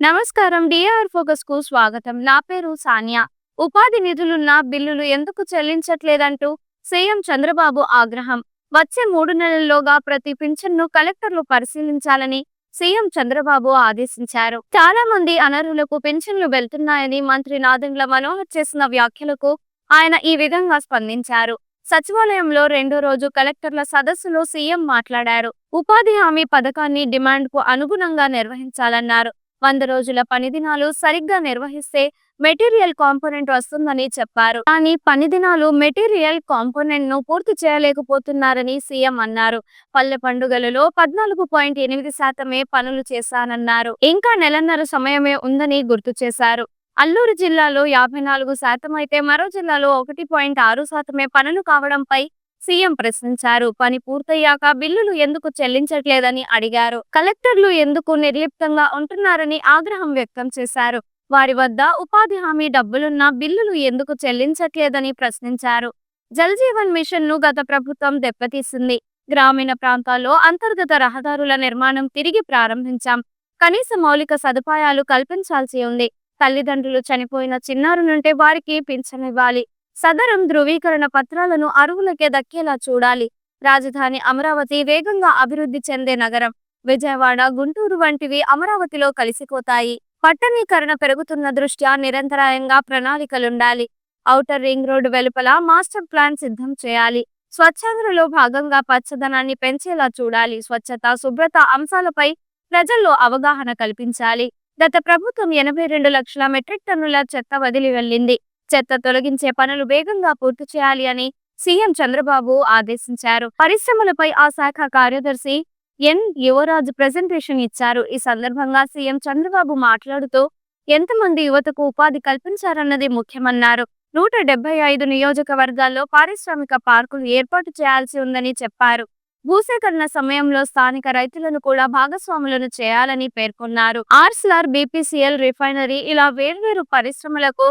నమస్కారం. డిఆర్ ఫోకస్కు స్వాగతం. నా పేరు సానియా. ఉపాధి నిధులున్న బిల్లులు ఎందుకు చెల్లించట్లేదంటూ సీఎం చంద్రబాబు ఆగ్రహం. వచ్చే మూడు నెలల్లోగా ప్రతి పింఛన్ను కలెక్టర్లు పరిశీలించాలని సీఎం చంద్రబాబు ఆదేశించారు. చాలా మంది అనర్హులకు పింఛన్లు వెళ్తున్నాయని మంత్రి నాదండ్ల మనోహర్ చేసిన వ్యాఖ్యలకు ఆయన ఈ విధంగా స్పందించారు. సచివాలయంలో రెండో రోజు కలెక్టర్ల సదస్సులో సీఎం మాట్లాడారు. ఉపాధి హామీ పథకాన్ని డిమాండ్కు అనుగుణంగా నిర్వహించాలన్నారు. వంద రోజుల పని దినాలు సరిగ్గా నిర్వహిస్తే మెటీరియల్ కాంపోనెంట్ వస్తుందని చెప్పారు. కానీ పని దినాలు మెటీరియల్ కాంపోనెంట్ను పూర్తి చేయలేకపోతున్నారని సీఎం అన్నారు. పల్లె పండుగలలో పద్నాలుగు పాయింట్ ఎనిమిది శాతమే పనులు చేశానన్నారు. ఇంకా నెలన్నర సమయమే ఉందని గుర్తు చేశారు. అల్లూరు జిల్లాలో యాభై నాలుగు శాతం అయితే మరో జిల్లాలో ఒకటి పాయింట్ ఆరు శాతమే పనులు కావడంపై సీఎం ప్రశ్నించారు. పని పూర్తయ్యాక బిల్లులు ఎందుకు చెల్లించట్లేదని అడిగారు. కలెక్టర్లు ఎందుకు నిర్లిప్తంగా ఉంటున్నారని ఆగ్రహం వ్యక్తం చేశారు. వారి వద్ద ఉపాధి హామీ డబ్బులున్నా బిల్లులు ఎందుకు చెల్లించట్లేదని ప్రశ్నించారు. జల్ జీవన్ మిషన్ను గత ప్రభుత్వం దెబ్బతీసింది. గ్రామీణ ప్రాంతాల్లో అంతర్గత రహదారుల నిర్మాణం తిరిగి ప్రారంభించాం. కనీస మౌలిక సదుపాయాలు కల్పించాల్సి ఉంది. తల్లిదండ్రులు చనిపోయిన చిన్నారు నుంటే వారికి పింఛనివ్వాలి. సదరం ధృవీకరణ పత్రాలను అరువులకే దక్కేలా చూడాలి. రాజధాని అమరావతి వేగంగా అభివృద్ధి చెందే నగరం. విజయవాడ గుంటూరు వంటివి అమరావతిలో కలిసిపోతాయి. పట్టణీకరణ పెరుగుతున్న దృష్ట్యా నిరంతరాయంగా ప్రణాళికలుండాలి. ఔటర్ రింగ్ రోడ్డు వెలుపల మాస్టర్ ప్లాన్ సిద్ధం చేయాలి. స్వచ్ఛంద్రలో భాగంగా పచ్చదనాన్ని పెంచేలా చూడాలి. స్వచ్ఛత శుభ్రత అంశాలపై ప్రజల్లో అవగాహన కల్పించాలి. గత ప్రభుత్వం ఎనభై రెండు లక్షల మెట్రిక్ టన్నుల చెత్త వదిలి వెళ్ళింది. చెత్త తొలగించే పనులు వేగంగా పూర్తి చేయాలి అని సీఎం చంద్రబాబు ఆదేశించారు. పరిశ్రమలపై ఆ శాఖ కార్యదర్శి ఎన్. యువరాజు ప్రెజెంటేషన్ ఇచ్చారు. ఈ సందర్భంగా సీఎం చంద్రబాబు మాట్లాడుతూ ఎంతమంది యువతకు ఉపాధి కల్పించారన్నది ముఖ్యమన్నారు. నూట డెబ్బై ఐదు నియోజకవర్గాల్లో పారిశ్రామిక పార్కులు ఏర్పాటు చేయాల్సి ఉందని చెప్పారు. భూసేకరణ సమయంలో స్థానిక రైతులను కూడా భాగస్వాములను చేయాలని పేర్కొన్నారు. ఆర్స్లార్ బీపీసీఎల్ రిఫైనరీ ఇలా వేర్వేరు పరిశ్రమలకు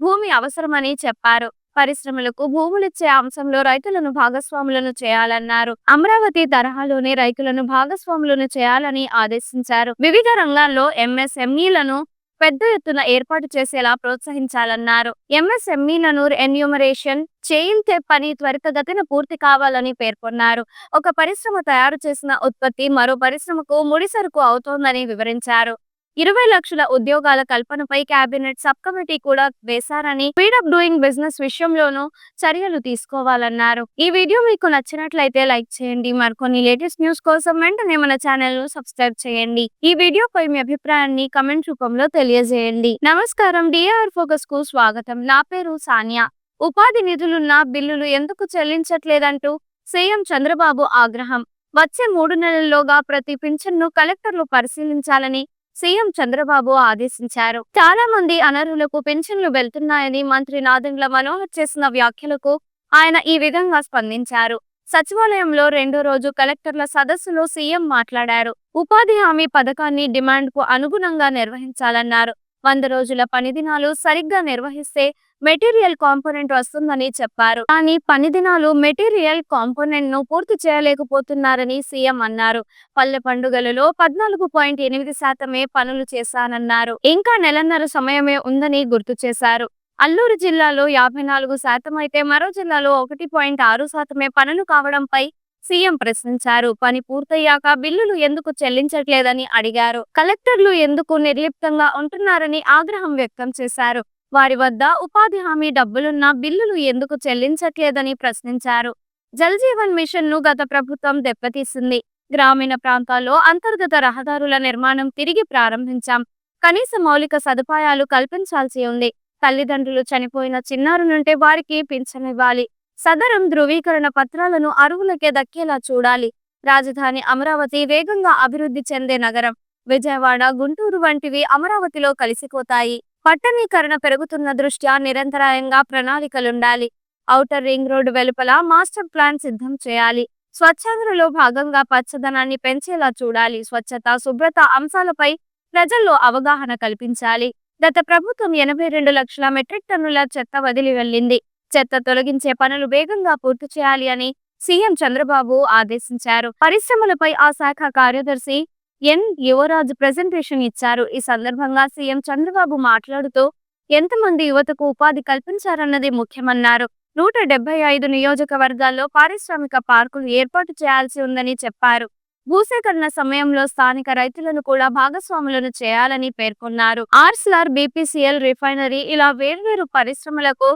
భూమి అవసరమని చెప్పారు. పరిశ్రమలకు భూములిచ్చే అంశంలో రైతులను భాగస్వాములను చేయాలన్నారు. అమరావతి తరహాలోనే రైతులను భాగస్వాములను చేయాలని ఆదేశించారు. వివిధ రంగాల్లో ఎంఎస్ఎంఈలను పెద్ద ఎత్తున ఏర్పాటు చేసేలా ప్రోత్సహించాలన్నారు. ఎంఎస్ఎంఈలను ఎన్యూమరేషన్ చేయించే పని త్వరితగతిన పూర్తి కావాలని పేర్కొన్నారు. ఒక పరిశ్రమ తయారు చేసిన ఉత్పత్తి మరో పరిశ్రమకు ముడిసరుకు అవుతోందని వివరించారు. ఇరవై లక్షల ఉద్యోగాల కల్పనపై కేబినెట్ సబ్ కమిటీ కూడా వేశారని స్పీడప్ డూయింగ్ బిజినెస్ విషయంలోనూ చర్యలు తీసుకోవాలన్నారు. ఈ వీడియో మీకు నచ్చినట్లయితే లైక్ చేయండి. మరికొన్ని లేటెస్ట్ న్యూస్ కోసం వెంటనే మన ఛానల్ను సబ్స్క్రైబ్ చేయండి. ఈ వీడియోపై మీ అభిప్రాయాన్ని కమెంట్ రూపంలో తెలియజేయండి. నమస్కారం. డిఆర్ ఫోకస్కు స్వాగతం. నా పేరు సానియా. ఉపాధి నిధులున్న బిల్లులు ఎందుకు చెల్లించట్లేదంటూ సీఎం చంద్రబాబు ఆగ్రహం. వచ్చే మూడు నెలల్లోగా ప్రతి పింఛన్ను కలెక్టర్లు పరిశీలించాలని సీఎం చంద్రబాబు ఆదేశించారు. చాలా మంది అనర్హులకు పెన్షన్లు వెళ్తున్నాయని మంత్రి నాదెండ్ల మనోహర్ చేసిన వ్యాఖ్యలకు ఆయన ఈ విధంగా స్పందించారు. సచివాలయంలో రెండో రోజు కలెక్టర్ల సదస్సులో సీఎం మాట్లాడారు. ఉపాధి హామీ పథకాన్ని డిమాండ్కు అనుగుణంగా నిర్వహించాలన్నారు. వంద రోజుల పని దినాలు సరిగ్గా నిర్వహిస్తే మెటీరియల్ కాంపోనెంట్ వస్తుందని చెప్పారు. కానీ పని దినాలు మెటీరియల్ కాంపోనెంట్ను పూర్తి చేయలేకపోతున్నారని సీఎం అన్నారు. పల్లె పండుగలలో పద్నాలుగు పాయింట్ ఎనిమిది శాతమే పనులు చేశానన్నారు. ఇంకా నెలన్నర సమయమే ఉందని గుర్తు చేశారు. అల్లూరు జిల్లాలో యాభై నాలుగు శాతం అయితే మరో జిల్లాలో ఒకటి పాయింట్ ఆరు శాతమే పనులు కావడంపై సీఎం ప్రశ్నించారు. పని పూర్తయ్యాక బిల్లులు ఎందుకు చెల్లించట్లేదని అడిగారు. కలెక్టర్లు ఎందుకు నిర్లిప్తంగా ఉంటున్నారని ఆగ్రహం వ్యక్తం చేశారు. వారి వద్ద ఉపాధి హామీ డబ్బులున్న బిల్లులు ఎందుకు చెల్లించట్లేదని ప్రశ్నించారు. జల్ జీవన్ మిషన్ను గత ప్రభుత్వం దెబ్బతీసింది. గ్రామీణ ప్రాంతాల్లో అంతర్గత రహదారుల నిర్మాణం తిరిగి ప్రారంభించాం. కనీస మౌలిక సదుపాయాలు కల్పించాల్సి ఉంది. తల్లిదండ్రులు చనిపోయిన చిన్నారు నుంటే వారికి పింఛనివ్వాలి. సదరం ధృవీకరణ పత్రాలను అరువులకే దక్కేలా చూడాలి. రాజధాని అమరావతి వేగంగా అభివృద్ధి చెందే నగరం. విజయవాడ గుంటూరు వంటివి అమరావతిలో కలిసిపోతాయి. పట్టణీకరణ పెరుగుతున్న దృష్ట్యా నిరంతరాయంగా ప్రణాళికలుండాలి. ఔటర్ రింగ్ రోడ్డు వెలుపల మాస్టర్ ప్లాన్ సిద్ధం చేయాలి. స్వచ్ఛంద్రలో భాగంగా పచ్చదనాన్ని పెంచేలా చూడాలి. స్వచ్ఛత శుభ్రత అంశాలపై ప్రజల్లో అవగాహన కల్పించాలి. గత ప్రభుత్వం ఎనభై రెండు లక్షల మెట్రిక్ టన్నుల చెత్త వదిలి వెళ్ళింది. చెత్త తొలగించే పనులు వేగంగా పూర్తి చేయాలి అని సీఎం చంద్రబాబు ఆదేశించారు. పరిశ్రమలపై ఆ శాఖ కార్యదర్శి ఎన్ యువరాజు ప్రజెంటేషన్ ఇచ్చారు. ఈ సందర్భంగా సీఎం చంద్రబాబు మాట్లాడుతూ ఎంతమంది యువతకు ఉపాధి కల్పించారన్నది ముఖ్యమన్నారు. నూట డెబ్బై ఐదు నియోజకవర్గాల్లో పారిశ్రామిక పార్కులు ఏర్పాటు చేయాల్సి ఉందని చెప్పారు. భూసేకరణ సమయంలో స్థానిక రైతులను కూడా భాగస్వాములను చేయాలని పేర్కొన్నారు. ఆర్సిఆర్ బీపీసీఎల్ రిఫైనరీ ఇలా వేర్వేరు పరిశ్రమలకు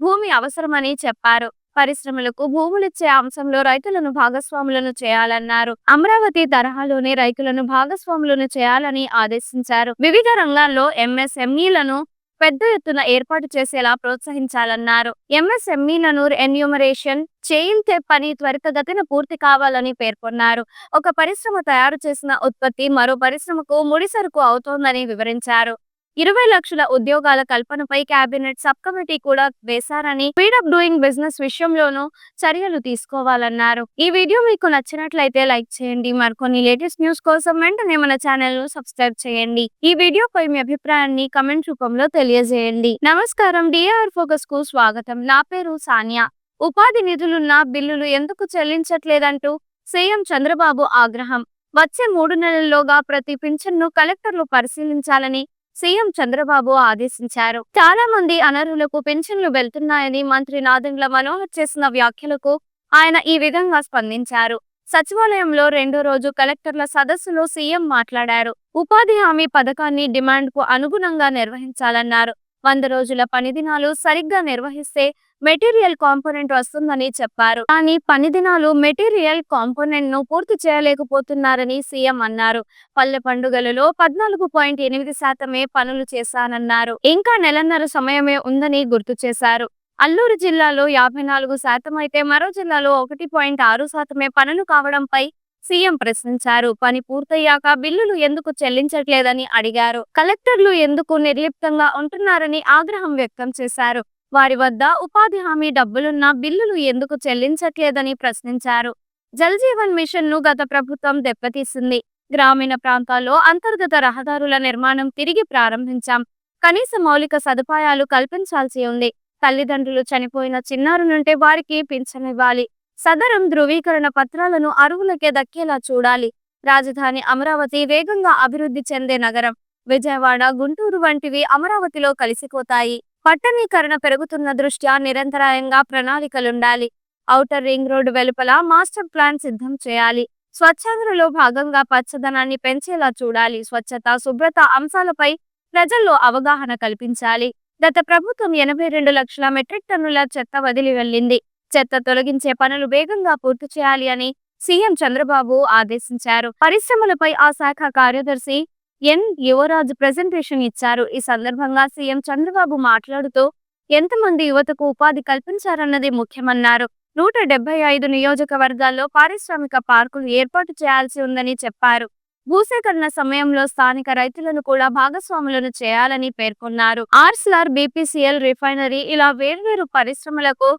భూమి అవసరమని చెప్పారు. పరిశ్రమలకు భూములిచ్చే అంశంలో రైతులను భాగస్వాములను చేయాలన్నారు. అమరావతి తరహాలోనే రైతులను భాగస్వాములను చేయాలని ఆదేశించారు. వివిధ రంగాల్లో ఎంఎస్ఎంఈలను పెద్ద ఎత్తున ఏర్పాటు చేసేలా ప్రోత్సహించాలన్నారు. ఎంఎస్ఎంఈలను ఎన్యూమరేషన్ చేయించే పని త్వరితగతిన పూర్తి కావాలని పేర్కొన్నారు. ఒక పరిశ్రమ తయారు చేసిన ఉత్పత్తి మరో పరిశ్రమకు ముడిసరుకు అవుతోందని వివరించారు. ఇరవై లక్షల ఉద్యోగాల కల్పనపై కేబినెట్ సబ్ కమిటీ కూడా వేశారని స్పీడప్ డూయింగ్ బిజినెస్ విషయంలోనూ చర్యలు తీసుకోవాలన్నారు. ఈ వీడియో మీకు నచ్చినట్లయితే లైక్ చేయండి. మరికొన్ని లేటెస్ట్ న్యూస్ కోసం వెంటనే మన ఛానల్ను సబ్స్క్రైబ్ చేయండి. ఈ వీడియోపై మీ అభిప్రాయాన్ని కమెంట్ రూపంలో తెలియజేయండి. నమస్కారం. డిఆర్ ఫోకస్కు స్వాగతం. నా పేరు సానియా. ఉపాధి నిధులున్న బిల్లులు ఎందుకు చెల్లించట్లేదంటూ సీఎం చంద్రబాబు ఆగ్రహం. వచ్చే మూడు నెలల్లోగా ప్రతి పింఛన్ను కలెక్టర్లు పరిశీలించాలని సీఎం చంద్రబాబు ఆదేశించారు. చాలా మంది అనర్హులకు పెన్షన్లు వెళ్తున్నాయని మంత్రి నాదెండ్ల మనోహర్ చేసిన వ్యాఖ్యలకు ఆయన ఈ విధంగా స్పందించారు. సచివాలయంలో రెండో రోజు కలెక్టర్ల సదస్సులో సీఎం మాట్లాడారు. ఉపాధి హామీ పథకాన్ని డిమాండ్కు అనుగుణంగా నిర్వహించాలన్నారు. వంద రోజుల పని దినాలు సరిగ్గా నిర్వహిస్తే మెటీరియల్ కాంపోనెంట్ వస్తుందని చెప్పారు. కానీ పని దినాలు మెటీరియల్ కాంపోనెంట్ను పూర్తి చేయలేకపోతున్నారని సీఎం అన్నారు. పల్లె పండుగలలో పద్నాలుగు పాయింట్ ఎనిమిది శాతమే పనులు చేశానన్నారు. ఇంకా నెలన్నర సమయమే ఉందని గుర్తు చేశారు. అల్లూరు జిల్లాలో యాభై నాలుగు శాతం అయితే మరో జిల్లాలో ఒకటి పాయింట్ ఆరు శాతమే పనులు కావడంపై సీఎం ప్రశ్నించారు. పని పూర్తయ్యాక బిల్లులు ఎందుకు చెల్లించట్లేదని అడిగారు. కలెక్టర్లు ఎందుకు నిర్లిప్తంగా ఉంటున్నారని ఆగ్రహం వ్యక్తం చేశారు. వారి వద్ద ఉపాధి హామీ డబ్బులున్న బిల్లులు ఎందుకు చెల్లించట్లేదని ప్రశ్నించారు. జల్ జీవన్ మిషన్ను గత ప్రభుత్వం దెబ్బతీసింది. గ్రామీణ ప్రాంతాల్లో అంతర్గత రహదారుల నిర్మాణం తిరిగి ప్రారంభించాం. కనీస మౌలిక సదుపాయాలు కల్పించాల్సి ఉంది. తల్లిదండ్రులు చనిపోయిన చిన్నారు చిన్నారులుంటే వారికి పింఛనివ్వాలి. సదరం ధృవీకరణ పత్రాలను అరువులకే దక్కేలా చూడాలి. రాజధాని అమరావతి వేగంగా అభివృద్ధి చెందే నగరం. విజయవాడ గుంటూరు వంటివి అమరావతిలో కలిసిపోతాయి. పట్టణీకరణ పెరుగుతున్న దృష్ట్యా నిరంతరాయంగా ప్రణాళికలుండాలి. ఔటర్ రింగ్ రోడ్డు వెలుపల మాస్టర్ ప్లాన్ సిద్ధం చేయాలి. స్వచ్ఛంద్రలో భాగంగా పచ్చదనాన్ని పెంచేలా చూడాలి. స్వచ్ఛత శుభ్రత అంశాలపై ప్రజల్లో అవగాహన కల్పించాలి. గత ప్రభుత్వం ఎనభై రెండు లక్షల మెట్రిక్ టన్నుల చెత్త వదిలి వెళ్ళింది. చెత్త తొలగించే పనులు వేగంగా పూర్తి చేయాలి అని సీఎం చంద్రబాబు ఆదేశించారు. పరిశ్రమలపై ఆ శాఖ కార్యదర్శి ఎన్. యువరాజు ప్రెజెంటేషన్ ఇచ్చారు. ఈ సందర్భంగా సీఎం చంద్రబాబు మాట్లాడుతూ ఎంతమంది యువతకు ఉపాధి కల్పించారన్నది ముఖ్యమన్నారు. నూట డెబ్బై ఐదు నియోజకవర్గాల్లో పారిశ్రామిక పార్కులు ఏర్పాటు చేయాల్సి ఉందని చెప్పారు. భూసేకరణ సమయంలో స్థానిక రైతులను కూడా భాగస్వాములను చేయాలని పేర్కొన్నారు. ఆర్సిఆర్ బీపీసీఎల్ రిఫైనరీ ఇలా వేర్వేరు పరిశ్రమలకు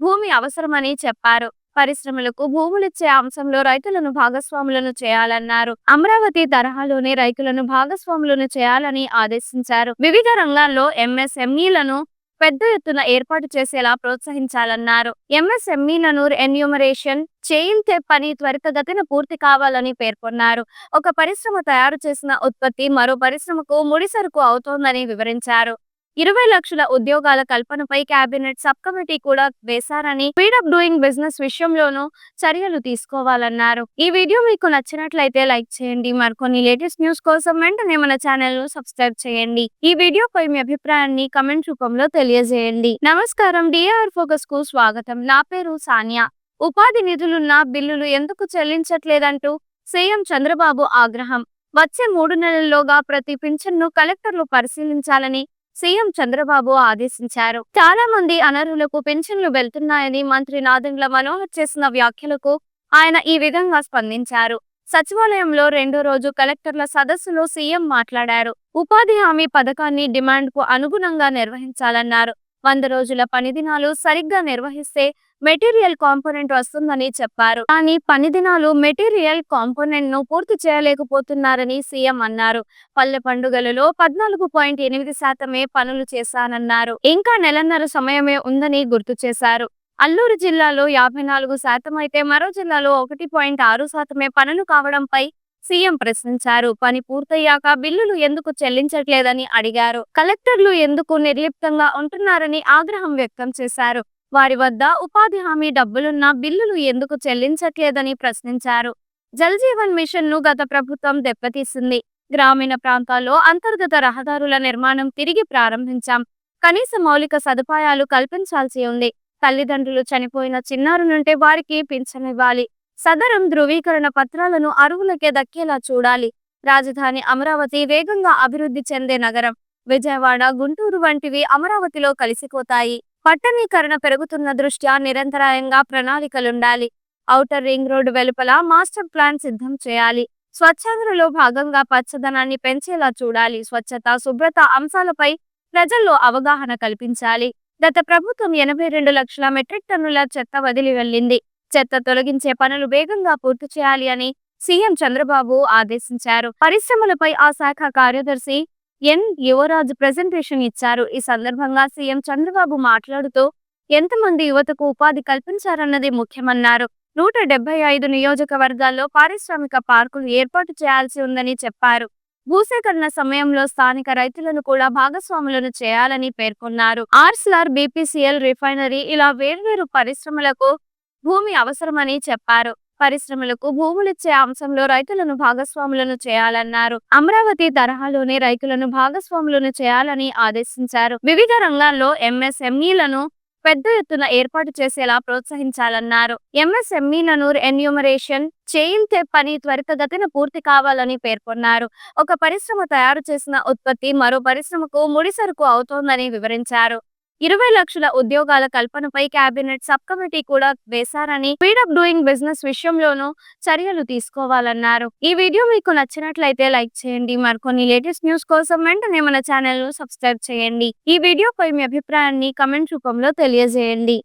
భూమి అవసరమని చెప్పారు. పరిశ్రమలకు భూములిచ్చే అంశంలో రైతులను భాగస్వాములను చేయాలన్నారు. అమరావతి తరహాలోనే రైతులను భాగస్వాములను చేయాలని ఆదేశించారు. వివిధ రంగాల్లో ఎంఎస్ఎంఈలను పెద్ద ఎత్తున ఏర్పాటు చేసేలా ప్రోత్సహించాలన్నారు. ఎంఎస్ఎంఈలను ఎన్యూమరేషన్ చేయించే పని త్వరితగతిన పూర్తి కావాలని పేర్కొన్నారు. ఒక పరిశ్రమ తయారు చేసిన ఉత్పత్తి మరో పరిశ్రమకు ముడిసరుకు అవుతోందని వివరించారు. ఇరవై లక్షల ఉద్యోగాల కల్పనపై కేబినెట్ సబ్ కమిటీ కూడా వేశారని స్పీడ్ అప్ డూయింగ్ బిజినెస్ విషయంలోనూ చర్యలు తీసుకోవాలన్నారు. ఈ వీడియో మీకు నచ్చినట్లయితే లైక్ చేయండి. మరికొన్ని లేటెస్ట్ న్యూస్ కోసం వెంటనే మన ఛానల్ను సబ్స్క్రైబ్ చేయండి. ఈ వీడియోపై మీ అభిప్రాయాన్ని కమెంట్ రూపంలో తెలియజేయండి. నమస్కారం. డిఆర్ ఫోకస్కు స్వాగతం. నా పేరు సానియా. ఉపాధి నిధులున్న బిల్లులు ఎందుకు చెల్లించట్లేదంటూ సీఎం చంద్రబాబు ఆగ్రహం. వచ్చే మూడు నెలల్లోగా ప్రతి పింఛన్ను కలెక్టర్లు పరిశీలించాలని సీఎం చంద్రబాబు ఆదేశించారు. చాలా మంది అనర్హులకు పెన్షన్లు వెళ్తున్నాయని మంత్రి నాదెండ్ల మనోహర్ చేసిన వ్యాఖ్యలకు ఆయన ఈ విధంగా స్పందించారు. సచివాలయంలో రెండో రోజు కలెక్టర్ల సదస్సులో సీఎం మాట్లాడారు. ఉపాధి హామీ పథకాన్ని డిమాండ్కు అనుగుణంగా నిర్వహించాలన్నారు. వంద రోజుల పని దినాలు సరిగ్గా నిర్వహిస్తే మెటీరియల్ కాంపోనెంట్ వస్తుందని చెప్పారు. కానీ పని దినాలు మెటీరియల్ కాంపోనెంట్ను పూర్తి చేయలేకపోతున్నారని సీఎం అన్నారు. పల్లె పండుగలలో పద్నాలుగు పాయింట్ ఎనిమిది శాతమే పనులు చేశానన్నారు. ఇంకా నెలన్నర సమయమే ఉందని గుర్తు చేశారు. అల్లూరు జిల్లాలో యాభై నాలుగు శాతం అయితే మరో జిల్లాలో ఒకటి పాయింట్ ఆరు శాతమే పనులు కావడంపై సీఎం ప్రశ్నించారు. పని పూర్తయ్యాక బిల్లులు ఎందుకు చెల్లించట్లేదని అడిగారు. కలెక్టర్లు ఎందుకు నిర్లిప్తంగా ఉంటున్నారని ఆగ్రహం వ్యక్తం చేశారు. వారి వద్ద ఉపాధి హామీ డబ్బులున్న బిల్లులు ఎందుకు చెల్లించట్లేదని ప్రశ్నించారు. జల్ జీవన్ మిషన్ను గత ప్రభుత్వం దెబ్బతీసింది. గ్రామీణ ప్రాంతాల్లో అంతర్గత రహదారుల నిర్మాణం తిరిగి ప్రారంభించాం. కనీస మౌలిక సదుపాయాలు కల్పించాల్సి ఉంది. తల్లిదండ్రులు చనిపోయిన చిన్నారులుంటే వారికి పింఛనివ్వాలి. సదరం ధృవీకరణ పత్రాలను అరువులకే దక్కేలా చూడాలి. రాజధాని అమరావతి వేగంగా అభివృద్ధి చెందే నగరం. విజయవాడ గుంటూరు వంటివి అమరావతిలో కలిసిపోతాయి. పట్టణీకరణ పెరుగుతున్న దృష్ట్యా నిరంతరాయంగా ప్రణాళికలుండాలి. ఔటర్ రింగ్ రోడ్డు వెలుపల మాస్టర్ ప్లాన్ సిద్ధం చేయాలి. స్వచ్ఛాంధ్రలో భాగంగా పచ్చదనాన్ని పెంచేలా చూడాలి. స్వచ్ఛత శుభ్రత అంశాలపై ప్రజల్లో అవగాహన కల్పించాలి. గత ప్రభుత్వం ఎనభై రెండు లక్షల మెట్రిక్ టన్నుల చెత్త వదిలి వెళ్ళింది. చెత్త తొలగించే పనులు వేగంగా పూర్తి చేయాలి అని సీఎం చంద్రబాబు ఆదేశించారు. పరిశ్రమలపై ఆ శాఖ కార్యదర్శి ఎన్ యువరాజు ప్రెజెంటేషన్ ఇచ్చారు. ఈ సందర్భంగా సీఎం చంద్రబాబు మాట్లాడుతూ ఎంతమంది యువతకు ఉపాధి కల్పించారన్నది ముఖ్యమన్నారు. నూట డెబ్బై ఐదు నియోజకవర్గాల్లో పారిశ్రామిక పార్కులు ఏర్పాటు చేయాల్సి ఉందని చెప్పారు. భూసేకరణ సమయంలో స్థానిక రైతులను కూడా భాగస్వాములను చేయాలని పేర్కొన్నారు. ఆర్స్లార్ బీపీసీఎల్ రిఫైనరీ ఇలా వేర్వేరు పరిశ్రమలకు భూమి అవసరమని చెప్పారు. పరిశ్రమలకు భూములిచ్చే అంశంలో రైతులను భాగస్వాములను చేయాలన్నారు. అమరావతి తరహాలోనే రైతులను భాగస్వాములను చేయాలని ఆదేశించారు. వివిధ రంగాల్లో ఎంఎస్ఎంఈలను పెద్ద ఎత్తున ఏర్పాటు చేసేలా ప్రోత్సహించాలన్నారు. ఎంఎస్ఎంఈలను ఎన్యూమరేషన్ చేయించే పని త్వరితగతిన పూర్తి కావాలని పేర్కొన్నారు. ఒక పరిశ్రమ తయారు చేసిన ఉత్పత్తి మరో పరిశ్రమకు ముడిసరుకు అవుతోందని వివరించారు. ఇరవై లక్షల ఉద్యోగాల కల్పనపై కేబినెట్ సబ్ కమిటీ కూడా వేశారని స్పీడప్ డూయింగ్ బిజినెస్ విషయంలోనూ చర్యలు తీసుకోవాలన్నారు. ఈ వీడియో మీకు నచ్చినట్లయితే లైక్ చేయండి. మరికొన్ని లేటెస్ట్ న్యూస్ కోసం వెంటనే మన ఛానల్ను సబ్స్క్రైబ్ చేయండి. ఈ వీడియోపై మీ అభిప్రాయాన్ని కమెంట్ రూపంలో తెలియజేయండి.